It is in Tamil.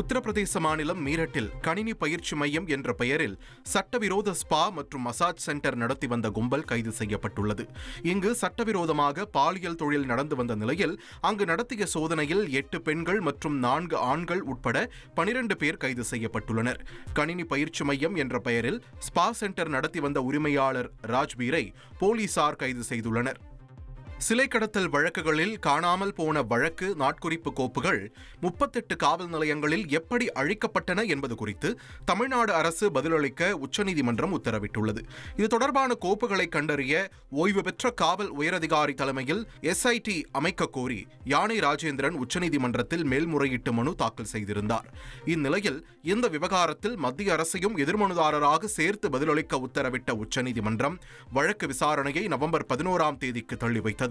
உத்தரப்பிரதேச மாநிலம் மீரட்டில் கணினி பயிற்சி மையம் என்ற பெயரில் சட்டவிரோத ஸ்பா மற்றும் மசாஜ் சென்டர் நடத்தி வந்த கும்பல் கைது செய்யப்பட்டுள்ளது. இங்கு சட்டவிரோதமாக பாலியல் தொழில் நடந்து வந்த நிலையில் அங்கு நடத்திய சோதனையில் எட்டு பெண்கள் மற்றும் நான்கு ஆண்கள் உட்பட பனிரெண்டு பேர் கைது செய்யப்பட்டுள்ளனர். கணினி பயிற்சி மையம் என்ற பெயரில் ஸ்பா சென்டர் நடத்தி வந்த உரிமையாளர் ராஜ்பீரை போலீசார் கைது செய்துள்ளனர். சிலை கடத்தல் வழக்குகளில் காணாமல் போன வழக்கு நாட்குறிப்பு கோப்புகள் முப்பத்தெட்டு காவல் நிலையங்களில் எப்படி அழிக்கப்பட்டன என்பது குறித்து தமிழ்நாடு அரசு பதிலளிக்க உச்சநீதிமன்றம் உத்தரவிட்டுள்ளது. இது தொடர்பான கோப்புகளை கண்டறிய ஓய்வு பெற்ற காவல் உயரதிகாரி தலைமையில் எஸ்ஐடி அமைக்க கோரி யானை ராஜேந்திரன் உச்சநீதிமன்றத்தில் மேல்முறையீட்டு மனு தாக்கல் செய்திருந்தார். இந்நிலையில் இந்த விவகாரத்தில் மத்திய அரசையும் எதிர்மனுதாரராக சேர்த்து பதிலளிக்க உத்தரவிட்ட உச்சநீதிமன்றம் வழக்கு விசாரணையை நவம்பர் பதினோராம் தேதிக்கு தள்ளி வைத்தது